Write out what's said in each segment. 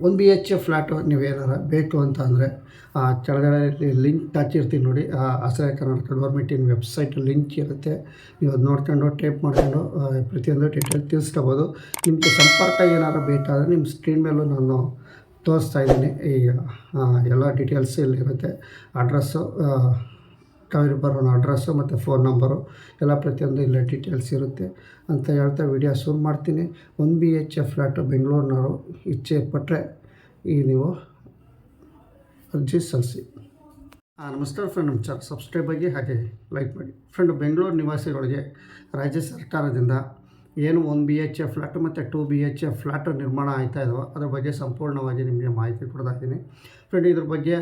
ಒಂದು B H flat ನೀವೇನಾರ ಬೇಕು ಅಂತ ಅಂದರೆ ಕೆಳಗಡೆ ಲಿಂಕ್ ಹಾಕಿರ್ತೀನಿ ನೋಡಿ. ಆ, ಆಶ್ರಯ ಕರ್ನಾಟಕ ಗೌರ್ಮೆಂಟಿನ ವೆಬ್ಸೈಟ್ ಲಿಂಕ್ ಇರುತ್ತೆ. ನೀವು ಅದು ನೋಡ್ಕೊಂಡು ಟೇಪ್ ಮಾಡ್ಕೊಂಡು ಪ್ರತಿಯೊಂದು ಡೀಟೇಲ್ ತಿಳಿಸ್ಕೋಬೋದು. ನಿಮಗೆ ಸಂಪರ್ಕ ಏನಾರು ಬೇಕಾದರೆ ನಿಮ್ಮ ಸ್ಕ್ರೀನ್ ಮೇಲೂ ನಾನು ತೋರಿಸ್ತಾ ಇದ್ದೀನಿ. ಈ ಎಲ್ಲ ಡೀಟೇಲ್ಸ್ ಇಲ್ಲಿರುತ್ತೆ. ಅಡ್ರೆಸ್ಸು ಕಾವೇರಿ ಬರೋಣ ಅಡ್ರೆಸ್ಸು ಮತ್ತು ಫೋನ್ ನಂಬರು ಎಲ್ಲ ಪ್ರತಿಯೊಂದು ಇಲ್ಲೇ ಡೀಟೇಲ್ಸ್ ಇರುತ್ತೆ ಅಂತ ಹೇಳ್ತಾ ವಿಡಿಯೋ ಶುರು ಮಾಡ್ತೀನಿ. One B H A flat ಬೆಂಗಳೂರಿನವರು ಇಚ್ಛೆ ಪಟ್ಟರೆ ಈ ನೀವು ಅರ್ಜಿ ಸಲ್ಲಿಸಿ. ನಮಸ್ಕಾರ ಫ್ರೆಂಡ್ ನಮ್ಮ ಚಾನಲ್ ಸಬ್ಸ್ಕ್ರೈಬ್ ಆಗಿ ಹಾಗೆ ಲೈಕ್ ಮಾಡಿ. ಫ್ರೆಂಡ್ ಬೆಂಗಳೂರು ನಿವಾಸಿಗಳಿಗೆ ರಾಜ್ಯ ಸರ್ಕಾರದಿಂದ ಏನು one B H A flat ಮತ್ತು two B H A flat ನಿರ್ಮಾಣ ಆಯ್ತಾ ಇದಾವೆ ಅದ್ರ ಬಗ್ಗೆ ಸಂಪೂರ್ಣವಾಗಿ ನಿಮಗೆ ಮಾಹಿತಿ ಕೊಡ್ತಾ ಇದ್ದೀನಿ. ಫ್ರೆಂಡ್ ಇದ್ರ ಬಗ್ಗೆ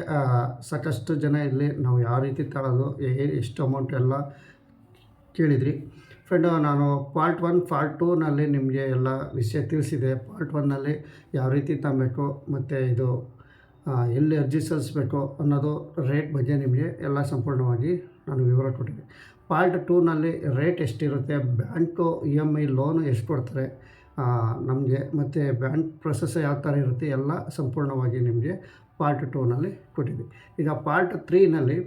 ಸಾಕಷ್ಟು ಜನ ಇಲ್ಲಿ ನಾವು ಯಾವ ರೀತಿ ತಗೊಳ್ಳೋದು ಎ- ಎಷ್ಟು ಅಮೌಂಟ್ ಎಲ್ಲ ಕೇಳಿದ್ರಿ. ಫ್ರೆಂಡ್ ನಾನು ಪಾರ್ಟ್ ಒನ್ ಪಾರ್ಟ್ ಟೂನಲ್ಲಿ ನಿಮಗೆ ಎಲ್ಲ ವಿಷಯ ತಿಳಿಸಿದೆ. ಪಾರ್ಟ್ ಒನ್ನಲ್ಲಿ ಯಾವ ರೀತಿ ತಗೊಬೇಕು ಮತ್ತು ಇದು ಎಲ್ಲಿ ಅರ್ಜಿ ಸಲ್ಲಿಸಬೇಕು ಅನ್ನೋದು ರೇಟ್ ಬಗ್ಗೆ ನಿಮಗೆ ಎಲ್ಲ ಸಂಪೂರ್ಣವಾಗಿ ನಾನು ವಿವರ ಕೊಟ್ಟಿದ್ದೆ ಪಾರ್ಟ್ ಟೂನಲ್ಲಿ ರೇಟ್ ಎಷ್ಟಿರುತ್ತೆ bank E M I loan ಎಷ್ಟು ಕೊಡ್ತಾರೆ ನಮಗೆ ಮತ್ತು ಬ್ಯಾಂಡ್ ಪ್ರೊಸೆಸ್ ಯಾವ ಥರ ಇರುತ್ತೆ ಎಲ್ಲ ಸಂಪೂರ್ಣವಾಗಿ ನಿಮಗೆ ಪಾರ್ಟ್ ಟೂನಲ್ಲಿ ಕೊಟ್ಟಿದ್ವಿ. ಈಗ ಪಾರ್ಟ್ ತ್ರೀನಲ್ಲಿ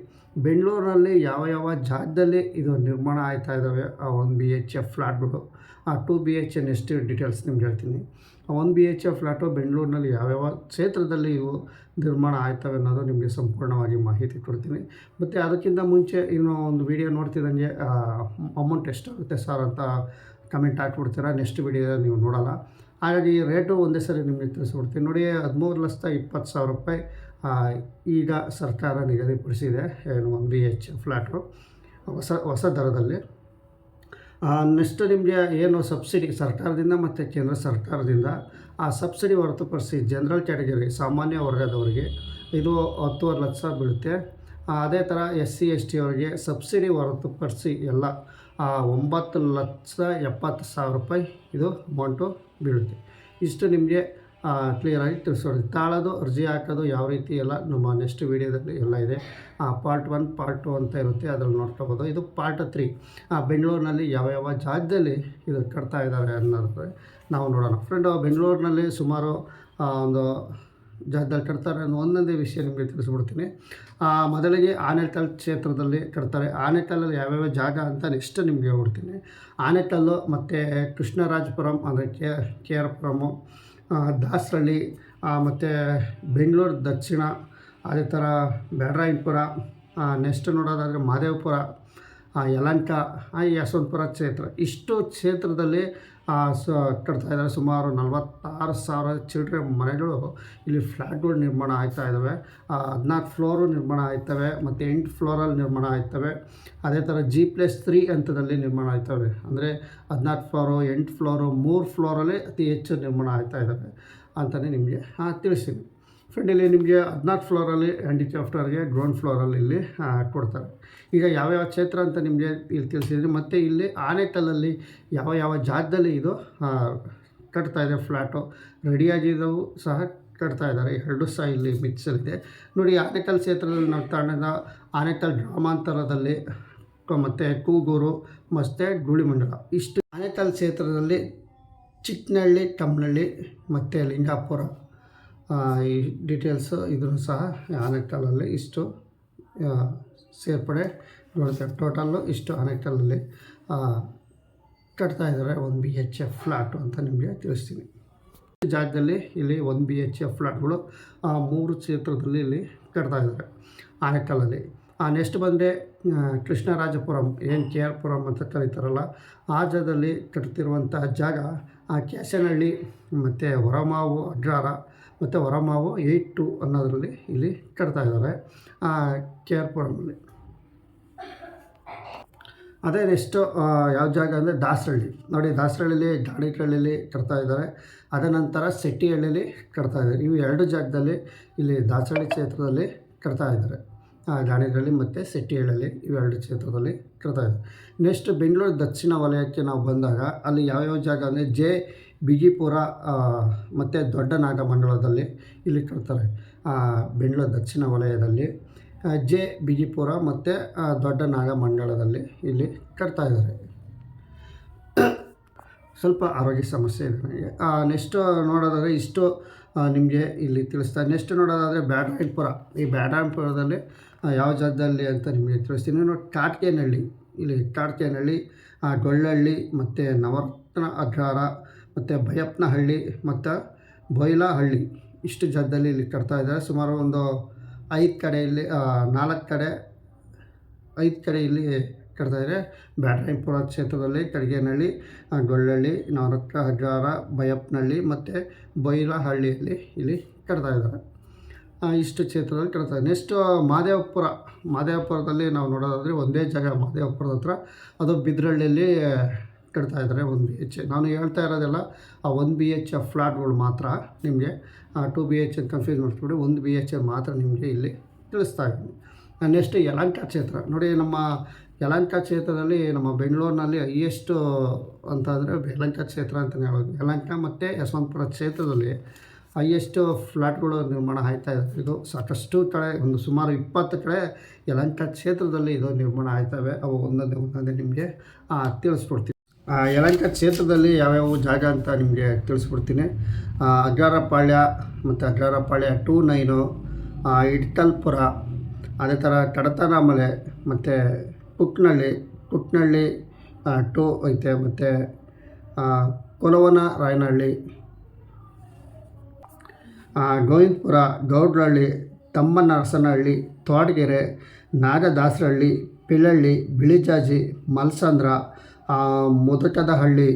ಬೆಂಗಳೂರಲ್ಲಿ ಯಾವ ಯಾವ ಜಾಗದಲ್ಲಿ ಇದು ನಿರ್ಮಾಣ ಆಯ್ತಾ ಇದ್ದಾವೆ ಆ ಒನ್ ಬಿ ಎಚ್ ಎಫ್ ಫ್ಲಾಟ್ಗಳು, ಆ ಟು ಬಿ ಎಚ್ ಎನ್ ಎಷ್ಟು ಡೀಟೇಲ್ಸ್ ನಿಮ್ಗೆ ಹೇಳ್ತೀನಿ. ಆ one B H F flat ಬೆಂಗಳೂರಿನಲ್ಲಿ ಯಾವ್ಯಾವ ಕ್ಷೇತ್ರದಲ್ಲಿ ಇವು ನಿರ್ಮಾಣ ಆಯ್ತವೆ ಅನ್ನೋದು ನಿಮಗೆ ಸಂಪೂರ್ಣವಾಗಿ ಮಾಹಿತಿ ಕೊಡ್ತೀನಿ. ಮತ್ತು ಅದಕ್ಕಿಂತ ಮುಂಚೆ ಇನ್ನೂ ಒಂದು ವಿಡಿಯೋ ನೋಡ್ತಿದ್ದಂಗೆ ಅಮೌಂಟ್ ಎಷ್ಟಾಗುತ್ತೆ ಸರ್ ಅಂತ ಕಮೆಂಟ್ ಹಾಕ್ಬಿಡ್ತೀರಾ ನೆಕ್ಸ್ಟ್ ವಿಡಿಯೋ ನೀವು ನೋಡೋಲ್ಲ. ಹಾಗಾಗಿ ರೇಟು ಒಂದೇ ಸರಿ ನಿಮಗೆ ತಿಳಿಸ್ಬಿಡ್ತೀನಿ ನೋಡಿ, ಹದಿಮೂರು ಲಕ್ಷದ ಇಪ್ಪತ್ತು ಸಾವಿರ ರೂಪಾಯಿ ಈಗ ಸರ್ಕಾರ ನಿಗದಿಪಡಿಸಿದೆ, ಏನು ಒನ್ ಬಿ ಎಚ್ ಫ್ಲ್ಯಾಟು ಹೊಸ ಹೊಸ ದರದಲ್ಲಿ. ನೆಕ್ಸ್ಟ್ ನಿಮಗೆ ಏನು ಸಬ್ಸಿಡಿ ಸರ್ಕಾರದಿಂದ ಮತ್ತು ಕೇಂದ್ರ ಸರ್ಕಾರದಿಂದ, ಆ ಸಬ್ಸಿಡಿ ಹೊರತುಪಡಿಸಿ ಜನರಲ್ ಕ್ಯಾಟಗರಿ ಸಾಮಾನ್ಯ ವರ್ಗದವರಿಗೆ ಇದು ಹತ್ತುವರೆ ಲಕ್ಷ ಬೀಳುತ್ತೆ. ಅದೇ ಥರ ಎಸ್ ಸಿ ಎಸ್ ಟಿ ಅವರಿಗೆ ಸಬ್ಸಿಡಿ ಹೊರತುಪಡಿಸಿ ಎಲ್ಲ ಒಂಬತ್ತು ಲಕ್ಷ ಎಪ್ಪತ್ತು ಸಾವಿರ ರೂಪಾಯಿ ಇದು ಅಮೌಂಟು ಬೀಳುತ್ತೆ. ಇಷ್ಟು ನಿಮಗೆ ಕ್ಲಿಯರಾಗಿ ತಿಳಿಸೋದು ತಾಳೋದು, ಅರ್ಜಿ ಹಾಕೋದು ಯಾವ ರೀತಿ ಎಲ್ಲ ನಮ್ಮ ನೆಕ್ಸ್ಟ್ ವೀಡಿಯೋದಲ್ಲಿ ಎಲ್ಲ ಇದೆ. ಪಾರ್ಟ್ ಒನ್ ಪಾರ್ಟ್ ಟು ಅಂತ ಇರುತ್ತೆ. ಅದರಲ್ಲಿ ನೋಡ್ಕೋಬೋದು. ಇದು ಪಾರ್ಟ್ ತ್ರೀ ಬೆಂಗಳೂರಿನಲ್ಲಿ ಯಾವ ಯಾವ ಜಾಗದಲ್ಲಿ ಇದು ಕಟ್ತಾ ಇದ್ದಾರೆ ಅನ್ನೋದು ನಾವು ನೋಡೋಣ. ಫ್ರೆಂಡು ಬೆಂಗಳೂರಿನಲ್ಲಿ ಸುಮಾರು ಒಂದು ಜಾಗದಲ್ಲಿ ಕಟ್ತಾರೆ ಅನ್ನೋ ಒಂದೊಂದೇ ವಿಷಯ ನಿಮಗೆ ತಿಳಿಸ್ಬಿಡ್ತೀನಿ. ಮೊದಲಿಗೆ ಆನೆಕಲ್ ಕ್ಷೇತ್ರದಲ್ಲಿ ಕಟ್ತಾರೆ ಆನೆಕಲ್ಲಲ್ಲಿ ಯಾವ್ಯಾವ ಜಾಗ ಅಂತ ನೆಕ್ಸ್ಟ್ ನಿಮಗೆ ಹೇಳ್ಬಿಡ್ತೀನಿ. ಆನೆಕಲ್ಲು ಮತ್ತು ಕೃಷ್ಣರಾಜಪುರಂ ಅಂದರೆ K K R Puram Dasarahalli ಮತ್ತು ಬೆಂಗಳೂರು ದಕ್ಷಿಣ, ಅದೇ ಥರ ಬ್ಯಾಡ್ರಾಯಿನ್ಪುರ ನೆಕ್ಸ್ಟ್ ನೋಡೋದಾದರೆ ಮಹದೇವಪುರ ಆ, ಯಲಹಂಕ ಆ, ಯಶವಂತಪುರ ಕ್ಷೇತ್ರ. ಇಷ್ಟು ಕ್ಷೇತ್ರದಲ್ಲಿ ಸ ಕಟ್ತಾ ಇದ್ದಾರೆ. ಸುಮಾರು ನಲವತ್ತಾರು ಸಾವಿರ ಚಿಲ್ಡ್ರೆ ಮನೆಗಳು ಇಲ್ಲಿ ಫ್ಲ್ಯಾಟ್ಗಳು ನಿರ್ಮಾಣ ಆಗ್ತಾ ಇದ್ದಾವೆ. ಹದಿನಾಲ್ಕು ಫ್ಲೋರು ನಿರ್ಮಾಣ ಆಯ್ತವೆ ಮತ್ತು ಎಂಟು ಫ್ಲೋರಲ್ಲಿ ನಿರ್ಮಾಣ ಆಯ್ತವೆ ಅದೇ ಥರ ಜಿ ಪ್ಲಸ್ ತ್ರೀ ಹಂತದಲ್ಲಿ ನಿರ್ಮಾಣ ಆಯ್ತವೆ ಅಂದರೆ ಹದಿನಾಲ್ಕು ಫ್ಲೋರು ಎಂಟು ಫ್ಲೋರು ಮೂರು ಫ್ಲೋರಲ್ಲಿ ಅತಿ ಹೆಚ್ಚು ನಿರ್ಮಾಣ ಆಗ್ತಾ ಇದ್ದಾವೆ ಅಂತಲೇ ನಿಮಗೆ ತಿಳಿಸ್ತೀನಿ. ಫ್ರೆಂಡ್ ಇಲ್ಲಿ ನಿಮಗೆ ಹದಿನಾಲ್ಕು ಫ್ಲೋರಲ್ಲಿ ಹ್ಯಾಂಡಿಕ್ರಾಫ್ಟರ್ಗೆ ಗ್ರೌಂಡ್ ಫ್ಲೋರಲ್ಲಿ ಇಲ್ಲಿ ಕೊಡ್ತಾರೆ. ಈಗ ಯಾವ್ಯಾವ ಕ್ಷೇತ್ರ ಅಂತ ನಿಮಗೆ ಇಲ್ಲಿ ತಿಳಿಸಿದ್ರಿ ಮತ್ತು ಇಲ್ಲಿ ಆನೆತಲಲ್ಲಿ ಯಾವ ಯಾವ ಜಾಗದಲ್ಲಿ ಇದು ಕಟ್ತಾ ಇದೆ ಫ್ಲ್ಯಾಟು ರೆಡಿಯಾಗಿದ್ದವು ಸಹ ಕಟ್ತಾ ಇದ್ದಾರೆ. ಎರಡು ಸಹ ಇಲ್ಲಿ ಮಿಕ್ಸಲ್ಲಿದೆ ನೋಡಿ ಆನೆಕಲ್ ಕ್ಷೇತ್ರದಲ್ಲಿ ನಾವು ತಾಣದ ಆನೆಕಲ್ ಗ್ರಾಮಾಂತರದಲ್ಲಿ ಮತ್ತು ಕೂಗೂರು, ಮತ್ತು ಗುಳಿಮಂಡಲ ಇಷ್ಟು ಆನೆಕಲ್ ಕ್ಷೇತ್ರದಲ್ಲಿ ಚಿಕ್ಕನಹಳ್ಳಿ ಕಮ್ಮನಹಳ್ಳಿ ಮತ್ತು ಲಿಂಗಾಪುರ. ಈ ಡೀಟೇಲ್ಸ್ ಇದನ್ನು ಸಹ ಆನೆಕ್ಟಲಲ್ಲಿ ಇಷ್ಟು ಸೇರ್ಪಡೆ ನೋಡ್ತಾರೆ ಟೋಟಲ್ಲು ಇಷ್ಟು ಆನೆಕ್ಟಲಲ್ಲಿ ಕಟ್ತಾ ಇದ್ದಾರೆ ಒಂದು ಬಿ ಎಚ್ ಎಫ್ ಫ್ಲ್ಯಾಟು ಅಂತ ನಿಮಗೆ ತಿಳಿಸ್ತೀನಿ. ಜಾಗದಲ್ಲಿ ಇಲ್ಲಿ ಒಂದು ಬಿ ಎಚ್ ಎಫ್ ಫ್ಲ್ಯಾಟ್ಗಳು ಆ, ಮೂರು ಕ್ಷೇತ್ರದಲ್ಲಿ ಇಲ್ಲಿ ಕಟ್ತಾ ಇದ್ದಾರೆ ಆ ನೆಕ್ಸ್ಟ್ ಬಂದರೆ ಕೃಷ್ಣರಾಜಪುರಂ ಏನು ಕೆ ಆರ್ ಪುರಂ ಅಂತ ಕರೀತಾರಲ್ಲ ಆ ಜಾಗದಲ್ಲಿ ಕಟ್ತಿರುವಂತಹ ಜಾಗ ಆ ಕ್ಯಾಸನಹಳ್ಳಿ ಮತ್ತು ಹೊರಮಾವು ಅಡ್ರಾರ ಮತ್ತು ಹೊರಮಾವು ಏಯ್ಟ್ ಟು ಅನ್ನೋದರಲ್ಲಿ ಇಲ್ಲಿ ಕಟ್ತಾ ಇದ್ದಾರೆ. ಕೆ ಆರ್ ಪುರಮಲ್ಲಿ ಅದೇ ನೆಕ್ಸ್ಟು ಯಾವ ಜಾಗ ಅಂದರೆ ದಾಸರಳ್ಳಿ. ನೋಡಿ, ದಾಸರಳ್ಳಿಲಿ ಗಾಣಿಕಳ್ಳಿಲಿ ಕಟ್ತಾ ಇದ್ದಾರೆ. ಅದನಂತರ ಸೆಟ್ಟಿಹಳ್ಳಿಲಿ ಕಟ್ತಾ ಇದ್ದಾರೆ. ಇವು ಎರಡು ಜಾಗದಲ್ಲಿ ಇಲ್ಲಿ ದಾಸರಳ್ಳಿ ಕ್ಷೇತ್ರದಲ್ಲಿ ಕಟ್ತಾ ಇದ್ದಾರೆ. ಗಾಣಿಗಳ್ಳಿ ಮತ್ತು ಸೆಟ್ಟಿಹಳ್ಳಿಲಿ ಇವೆರಡು ಕ್ಷೇತ್ರದಲ್ಲಿ ಕಟ್ತಾ ಇದ್ದಾರೆ. ನೆಕ್ಸ್ಟ್ ಬೆಂಗಳೂರು ದಕ್ಷಿಣ ವಲಯಕ್ಕೆ ನಾವು ಬಂದಾಗ ಅಲ್ಲಿ ಯಾವ್ಯಾವ ಜಾಗ ಅಂದರೆ ಜೆ ಬಿಗಿಪುರ ಮತ್ತು ದೊಡ್ಡ ನಾಗಮಂಡಲದಲ್ಲಿ ಇಲ್ಲಿ ಕಟ್ತಾರೆ ಬೆಂಗಳೂರು ದಕ್ಷಿಣ ವಲಯದಲ್ಲಿ ಜೆ ಬಿಜಿಪುರ ಮತ್ತು ದೊಡ್ಡ ನಾಗಮಂಡಲದಲ್ಲಿ ಇಲ್ಲಿ ಕಟ್ತಾ ಇದ್ದಾರೆ. ಸ್ವಲ್ಪ ಆರೋಗ್ಯ ಸಮಸ್ಯೆ ಇದೆ ನನಗೆ. ನೆಕ್ಸ್ಟು ನೋಡೋದಾದರೆ ಇಷ್ಟು ನಿಮಗೆ ಇಲ್ಲಿ ತಿಳಿಸ್ತಾರೆ ನೆಕ್ಸ್ಟ್ ನೋಡೋದಾದರೆ ಬ್ಯಾಟರಾಯಣಪುರ ಈ ಬ್ಯಾಟರಾಯಣಪುರದಲ್ಲಿ ಯಾವ ಜಾಗದಲ್ಲಿ ಅಂತ ನಿಮಗೆ ತಿಳಿಸ್ತೀನಿ. ಇನ್ನು ಟಾಟ್ಕೇನಹಳ್ಳಿ ಇಲ್ಲಿ ಟಾಟ್ಕೇನಹಳ್ಳಿ ಆ, ಡೊಳ್ಳಹಳ್ಳಿ ಮತ್ತು ನವರತ್ನ ಅಗ್ರಹಾರ ಮತ್ತು ಭಯಪ್ನಹಳ್ಳಿ ಮತ್ತು ಬೊಯ್ಲಹಳ್ಳಿ ಇಷ್ಟು ಜಾಗದಲ್ಲಿ ಇಲ್ಲಿ ಕಟ್ತಾ ಇದ್ದಾರೆ. ಸುಮಾರು ಒಂದು ಐದು ಕಡೆ ಇಲ್ಲಿ ನಾಲ್ಕು ಕಡೆ, ಐದು ಕಡೆ ಇಲ್ಲಿ ಕಟ್ತಾ ಇದೆ ಬ್ಯಾಟರಾಯಪುರ ಕ್ಷೇತ್ರದಲ್ಲಿ ಕಡಿಗೇನಹಳ್ಳಿ ಗೊಳ್ಳಹಳ್ಳಿ ನಾರಕ್ಕ ಅಗ್ರಹಾರ ಬೈಯಪ್ಪನಹಳ್ಳಿ ಮತ್ತು ಬೊಯ್ಲಹಳ್ಳಿಯಲ್ಲಿ ಇಲ್ಲಿ ಕಟ್ತಾ ಇದ್ದಾರೆ. ಇಷ್ಟು ಕ್ಷೇತ್ರದಲ್ಲಿ ಕಟ್ತಾ ಇದೆ ನೆಕ್ಸ್ಟು ಮಾದೇವಪುರ, ಮಾದೇವಪುರದಲ್ಲಿ ನಾವು ನೋಡೋದಾದರೆ ಒಂದೇ ಜಾಗ ಮಾದೇವಪುರದ ಹತ್ರ. ಅದು ಬಿದ್ರಳ್ಳಿಯಲ್ಲಿ ಕಟ್ತಾ ಇದ್ದಾರೆ ಒಂದು ಬಿ ಎಚ್ ನಾನು ಹೇಳ್ತಾ ಇರೋದೆಲ್ಲ ಆ ಒನ್ ಬಿ ಎಚ್ ಫ್ಲಾಟ್ಗಳು ಮಾತ್ರ ನಿಮಗೆ ಟು ಬಿ ಎಚ್ ಕನ್ಫ್ಯೂಸ್ ಮಾಡಿಸ್ಬಿಟ್ಟು ಒಂದು ಬಿ ಎಚ್ ಮಾತ್ರ ನಿಮಗೆ ಇಲ್ಲಿ ತಿಳಿಸ್ತಾ ಇದ್ದೀನಿ. ನೆಕ್ಸ್ಟ್ ಯಲಹಂಕ ಕ್ಷೇತ್ರ. ನೋಡಿ ನಮ್ಮ ಯಲಂಕ ಕ್ಷೇತ್ರದಲ್ಲಿ ನಮ್ಮ ಬೆಂಗಳೂರಿನಲ್ಲಿ ಹೈಯೆಸ್ಟ್ ಅಂತ ಅಂದರೆ ಯಲಂಕ ಕ್ಷೇತ್ರ ಅಂತಲೇ ಹೇಳೋದು ಯಲಂಕ ಮತ್ತು ಯಶವಂತಪುರ ಕ್ಷೇತ್ರದಲ್ಲಿ ಹೈಯೆಸ್ಟ್ ಫ್ಲಾಟ್ಗಳು ನಿರ್ಮಾಣ ಆಯ್ತಾ ಇದೆ. ಇದು ಸಾಕಷ್ಟು ಕಡೆ ಒಂದು ಸುಮಾರು ಇಪ್ಪತ್ತು ಕಡೆ ಯಲಂಕ ಕ್ಷೇತ್ರದಲ್ಲಿ ಇದು ನಿರ್ಮಾಣ ಆಯ್ತವೆ ಅವು ಒಂದೊಂದೇ ಒಂದೊಂದೇ ನಿಮಗೆ ತಿಳಿಸ್ಕೊಡ್ತೀನಿ. ಆ, ಯಲಹಂಕ ಕ್ಷೇತ್ರದಲ್ಲಿ ಯಾವ್ಯಾವ ಜಾಗ ಅಂತ ನಿಮಗೆ ತಿಳಿಸ್ಬಿಡ್ತೀನಿ ಅಗ್ರಾರಪಾಳ್ಯ ಮತ್ತು ಅಗ್ರಾರಪಾಳ್ಯ ಟೂ ನೈನು ಇಡ್ತಲ್ಪುರ ಅದೇ ಥರ ಕಡತನಾಮಲೆ ಮತ್ತು ಕುಟ್ನಳ್ಳಿ ಕುಟ್ನಳ್ಳಿ ಟೂ ಐತೆ ಮತ್ತು ಕೊಲವನ ರಾಯನಹಳ್ಳಿ ಗೋವಿಂದಪುರ, ಗೌಡ್ರಹಳ್ಳಿ, ತಮ್ಮನರಸನಹಳ್ಳಿ ತೋಟಗೆರೆ ನಾಗದಾಸರಹಳ್ಳಿ ಪಿಳಳ್ಳಿ ಬಿಳಿಜಾಜಿ, ಮಲ್ಸಂದ್ರ ಮುದಕದಹಳ್ಳಿ,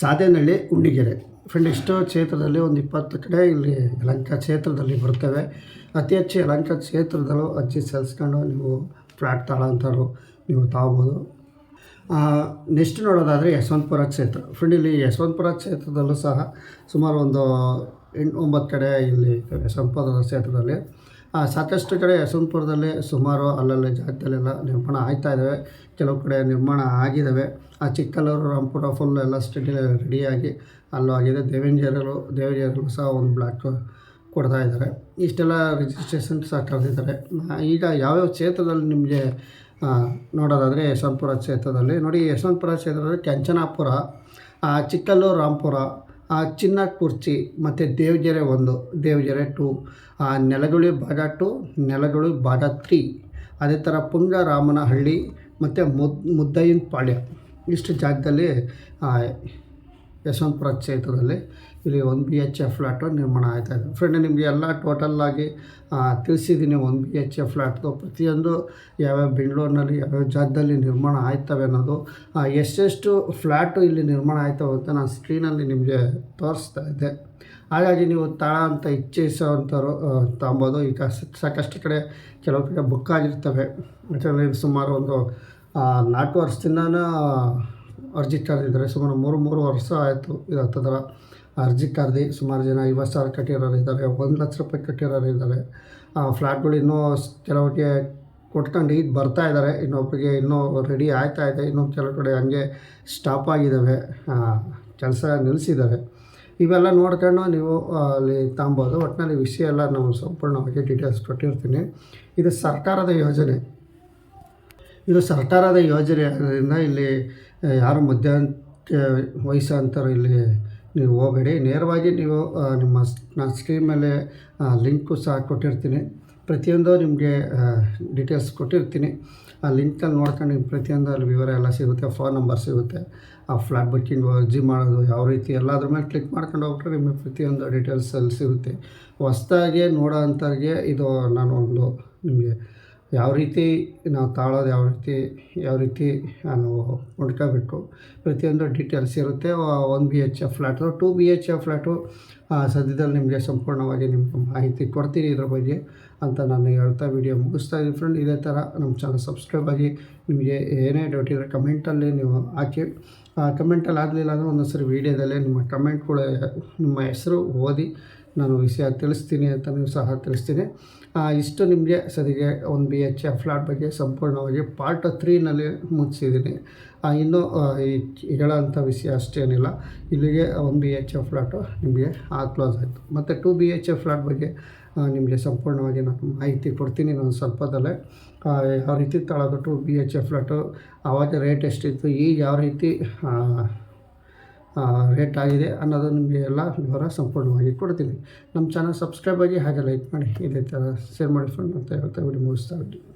ಸಾದೇನಹಳ್ಳಿ ಉಂಡಿಗೆರೆ ಫ್ರೆಂಡ್ ಎಷ್ಟೋ ಕ್ಷೇತ್ರದಲ್ಲಿ ಒಂದು ಇಪ್ಪತ್ತು ಕಡೆ ಇಲ್ಲಿ ಯಲಂಕ ಕ್ಷೇತ್ರದಲ್ಲಿ ಬರ್ತವೆ. ಅತಿ ಹೆಚ್ಚು ಯಲಂಕ ಕ್ಷೇತ್ರದಲ್ಲೂ ಅಜ್ಜಿ ಸಲ್ಲಿಸ್ಕೊಂಡು ನೀವು ಫ್ಲ್ಯಾಟ್ ತಗೊಳ್ಳೋಂಥವ್ರು ನೀವು ತಗೋಬೋದು. ನೆಕ್ಸ್ಟ್ ನೋಡೋದಾದರೆ ಯಶವಂತಪುರ ಕ್ಷೇತ್ರ. ಫ್ರೆಂಡ್ ಇಲ್ಲಿ ಯಶವಂತಪುರ ಕ್ಷೇತ್ರದಲ್ಲೂ ಸಹ ಸುಮಾರು ಒಂದು ಎಂಟು ಒಂಬತ್ತು ಕಡೆ ಇಲ್ಲಿ ಯಶವಂತಪುರ ಕ್ಷೇತ್ರದಲ್ಲಿ ಸಾಕಷ್ಟು ಕಡೆ ಯಶವಂತಪುರದಲ್ಲಿ ಸುಮಾರು ಅಲ್ಲಲ್ಲಿ ಜಾಗದಲ್ಲೆಲ್ಲ ನಿರ್ಮಾಣ ಆಗ್ತಾ ಇದ್ದಾವೆ ಕೆಲವು ಕಡೆ ನಿರ್ಮಾಣ ಆಗಿದ್ದಾವೆ ಆ ಚಿಕ್ಕಲ್ಲೂರು ರಾಮಪುರ ಫುಲ್ ಎಲ್ಲ ಸ್ಟಡಿ ರೆಡಿಯಾಗಿ ಅಲ್ಲೂ ಆಗಿದೆ. ದೇವೇಂದ್ರರು ದೇವೇಂದ್ರರು ಸಹ ಒಂದು ಬ್ಲಾಕ್ ಕೊಡ್ತಾ ಇದ್ದಾರೆ ಇಷ್ಟೆಲ್ಲ ರಿಜಿಸ್ಟ್ರೇಷನ್ ಸಹ ಕರೆದಿದ್ದಾರೆ. ಈಗ ಯಾವ್ಯಾವ ಕ್ಷೇತ್ರದಲ್ಲಿ ನಿಮಗೆ ನೋಡೋದಾದರೆ ಯಶವಂತಪುರ ಕ್ಷೇತ್ರದಲ್ಲಿ. ನೋಡಿ ಯಶವಂತಪುರ ಕ್ಷೇತ್ರದಲ್ಲಿ ಕೆಂಚನಾಪುರ ಚಿಕ್ಕಲ್ಲೂರು ರಾಂಪುರ ಆ, ಚಿನ್ನ ಕುರ್ಚಿ ಮತ್ತು ದೇವಜರೆ ಒಂದು ದೇವಜರೆ ಟು ಆ, ನೆಲಗುಳಿ ಭಾಗ ಟು ನೆಲಗುಳಿ ಭಾಗ ತ್ರೀ ಅದೇ ಥರ ಪುಂಗರಾಮನಹಳ್ಳಿ ಮತ್ತು ಮುದ್ ಮುದ್ದಯ್ಯನ ಪಾಳ್ಯ ಇಷ್ಟು ಜಾಗದಲ್ಲಿ ಆ, ಯಶವಂತಪುರ ಕ್ಷೇತ್ರದಲ್ಲಿ ಇಲ್ಲಿ ಒಂದು ಬಿ ಎಚ್ ಎಫ್ ಫ್ಲ್ಯಾಟು ನಿರ್ಮಾಣ ಆಯ್ತಾ ಇದೆ. ಫ್ರೆಂಡ್ ನಿಮಗೆ ಎಲ್ಲ ಟೋಟಲ್ಲಾಗಿ ತಿಳಿಸಿದ್ದೀನಿ ಒಂದು ಬಿ ಎಚ್ ಎಫ್ ಫ್ಲ್ಯಾಟ್ದು ಪ್ರತಿಯೊಂದು ಯಾವ್ಯಾವ ಬೆಂಗಳೂರಿನಲ್ಲಿ, ಯಾವ್ಯಾವ ಜಾಗದಲ್ಲಿ ನಿರ್ಮಾಣ ಆಯ್ತವೆ ಅನ್ನೋದು ಎಷ್ಟೆಷ್ಟು ಫ್ಲ್ಯಾಟು ಇಲ್ಲಿ ನಿರ್ಮಾಣ ಆಯ್ತವೆ ಅಂತ ನಾನು ಸ್ಕ್ರೀನಲ್ಲಿ ನಿಮಗೆ ತೋರಿಸ್ತಾ ಇದ್ದೆ. ಹಾಗಾಗಿ ನೀವು ತಾಳ ಅಂತ ಇಚ್ಛಿಸೋವಂಥವ್ರು ತಗೊಬೋದು ಈಗ ಸಾಕ್- ಸಾಕಷ್ಟು ಕಡೆ ಕೆಲವು ಕಡೆ ಬುಕ್ ಆಗಿರ್ತವೆ. ಯಾಕಂದರೆ ಸುಮಾರು ಒಂದು ನಾಲ್ಕು ವರ್ಷದಿಂದನೂ ಅರ್ಜಿ ಕರೆದಿದ್ದಾರೆ ಸುಮಾರು ಮೂರು ಮೂರು ವರ್ಷ ಆಯಿತು ಇದು ಹತ್ತದರ ಅರ್ಜಿ ಕರೆದು ಸುಮಾರು ಜನ ಐವತ್ತು ಸಾವಿರ ಕಟ್ಟಿರೋರು ಇದ್ದಾರೆ, ಒಂದು ಲಕ್ಷ ರೂಪಾಯಿ ಕಟ್ಟಿರೋರು ಇದ್ದಾರೆ. ಆ ಫ್ಲ್ಯಾಟ್ಗಳು ಇನ್ನೂ ಕೆಲವರಿಗೆ ಕೊಟ್ಕೊಂಡು ಈಗ ಬರ್ತಾ ಇದ್ದಾರೆ ಇನ್ನೊಬ್ಬರಿಗೆ ಇನ್ನೂ ರೆಡಿ ಆಯ್ತಾ ಇದೆ ಇನ್ನೊಂದು ಕೆಲವು ಕಡೆ ಹಂಗೆ ಸ್ಟಾಪ್ ಆಗಿದ್ದಾವೆ ಕೆಲಸ ನಿಲ್ಲಿಸಿದ್ದಾರೆ ಇವೆಲ್ಲ ನೋಡ್ಕೊಂಡು ನೀವು ಅಲ್ಲಿ ತಗೊಬೋದು ಒಟ್ಟಿನಲ್ಲಿ ವಿಷಯ ಎಲ್ಲ ನಾವು ಸಂಪೂರ್ಣವಾಗಿ ಡೀಟೇಲ್ಸ್ ಕೊಟ್ಟಿರ್ತೀನಿ. ಇದು ಸರ್ಕಾರದ ಯೋಜನೆ. ಇದು ಸರ್ಕಾರದ ಯೋಜನೆ ಆದ್ದರಿಂದ ಇಲ್ಲಿ ಯಾರು ಮಧ್ಯಾಂತ ವಯಸ್ಸಂತರ ಇಲ್ಲಿ ನೀವು ಹೋಗಬೇಡಿ. ನೇರವಾಗಿ ನೀವು ನಿಮ್ಮ ನಾನು ಸ್ಕ್ರೀನ್ ಮೇಲೆ ಲಿಂಕು ಸಹ ಕೊಟ್ಟಿರ್ತೀನಿ. ಪ್ರತಿಯೊಂದು ನಿಮಗೆ ಡೀಟೇಲ್ಸ್ ಕೊಟ್ಟಿರ್ತೀನಿ. ಆ ಲಿಂಕಲ್ಲಿ ನೋಡ್ಕೊಂಡು ನಿಮ್ಗೆ ಪ್ರತಿಯೊಂದು ಅಲ್ಲಿ ವಿವರ ಎಲ್ಲ ಸಿಗುತ್ತೆ, ಫೋನ್ ನಂಬರ್ ಸಿಗುತ್ತೆ. ಆ ಫ್ಲಾಟ್ ಬುಕ್ಕಿಂಗು ಅರ್ಜಿ ಮಾಡೋದು ಯಾವ ರೀತಿ ಎಲ್ಲದ್ರ ಮೇಲೆ ಕ್ಲಿಕ್ ಮಾಡ್ಕೊಂಡು ಹೋಗ್ಬಿಟ್ರೆ ನಿಮಗೆ ಪ್ರತಿಯೊಂದು ಡೀಟೇಲ್ಸ್ ಅಲ್ಲಿ ಸಿಗುತ್ತೆ. ಹೊಸ್ದಾಗಿ ನೋಡೋ ಅಂಥವ್ರಿಗೆ ಇದು ನಾನು ಒಂದು ನಿಮಗೆ ಯಾವ ರೀತಿ ನಾವು ತಾಳೋದು, ಯಾವ ರೀತಿ ಯಾವ ರೀತಿ ನಾನು ನೋಡ್ಕೋಬೇಕು ಪ್ರತಿಯೊಂದು ಡೀಟೇಲ್ಸ್ ಇರುತ್ತೆ. One B H F flat two B H F flat ಸದ್ಯದಲ್ಲಿ ನಿಮಗೆ ಸಂಪೂರ್ಣವಾಗಿ ನಿಮ್ಗೆ ಮಾಹಿತಿ ಕೊಡ್ತೀನಿ ಇದ್ರ ಬಗ್ಗೆ ಅಂತ ನಾನು ಹೇಳ್ತಾ ವಿಡಿಯೋ ಮುಗಿಸ್ತಾ ಇದ್ದೀನಿ ಫ್ರೆಂಡ್ ಇದೇ ಥರ ನಮ್ಮ ಚಾನಲ್ ಸಬ್ಸ್ಕ್ರೈಬ್ ಆಗಿ ನಿಮಗೆ ಏನೇ ಡೌಟ್ ಇದ್ದರೆ ಕಮೆಂಟಲ್ಲಿ ನೀವು ಹಾಕಿ. ಕಮೆಂಟಲ್ಲಿ ಆಗಲಿಲ್ಲ ಅಂದರೆ ಒಂದೊಂದು ಸರಿ ವೀಡಿಯೋದಲ್ಲೇ ನಿಮ್ಮ ಕಮೆಂಟ್ಗಳು ನಿಮ್ಮ ಹೆಸರು ಓದಿ ನಾನು ವಿಷಯ ತಿಳಿಸ್ತೀನಿ ಅಂತ ನೀವು ಸಹ ತಿಳಿಸ್ತೀನಿ. ಇಷ್ಟು ನಿಮಗೆ ಸದ್ಯಕ್ಕೆ ಒಂದು ಬಿ ಎಚ್ ಎಫ್ ಫ್ಲಾಟ್ ಬಗ್ಗೆ ಸಂಪೂರ್ಣವಾಗಿ ಪಾರ್ಟ್ ತ್ರೀನಲ್ಲಿ ಮುಗಿಸಿದ್ದೀನಿ. ಇನ್ನೂ ಹೇಳೋಂಥ ವಿಷಯ ಅಷ್ಟೇನಿಲ್ಲ. ಇಲ್ಲಿಗೆ ಒಂದು ಬಿ ಎಚ್ ಎಫ್ ಫ್ಲಾಟು ನಿಮಗೆ ಆ ಕ್ಲೋಸ್ ಆಯಿತು. ಮತ್ತು two B H F flat ಬಗ್ಗೆ ನಿಮಗೆ ಸಂಪೂರ್ಣವಾಗಿ ನಾನು ಮಾಹಿತಿ ಕೊಡ್ತೀನಿ. ನಾನು ಸ್ವಲ್ಪದಲ್ಲೇ ಯಾವ ರೀತಿ ತಳಗಟ್ಟು ಬಿ ಎಚ್ ಎಫ್ ಫ್ಲಾಟು ಆವಾಗ ರೇಟ್ ಎಷ್ಟಿತ್ತು ಈಗ ಯಾವ ರೀತಿ ರೇಟ್ ಆಗಿದೆ ಅನ್ನೋದು ನಿಮಗೆ ಎಲ್ಲ ವಿವರ ಸಂಪೂರ್ಣವಾಗಿ ಕೊಡ್ತೀನಿ. ನಮ್ಮ ಚಾನಲ್ ಸಬ್ಸ್ಕ್ರೈಬ್ ಆಗಿ ಹಾಗೆ ಲೈಕ್ ಮಾಡಿ, ಇದೇ ಥರ ಶೇರ್ ಮಾಡಿ ಫ್ರೆಂಡ್ ಅಂತ ಹೇಳ್ತಾ ವಿಡಿಯೋ ಮುಗಿಸ್ತಾ ಇದ್ದೀನಿ.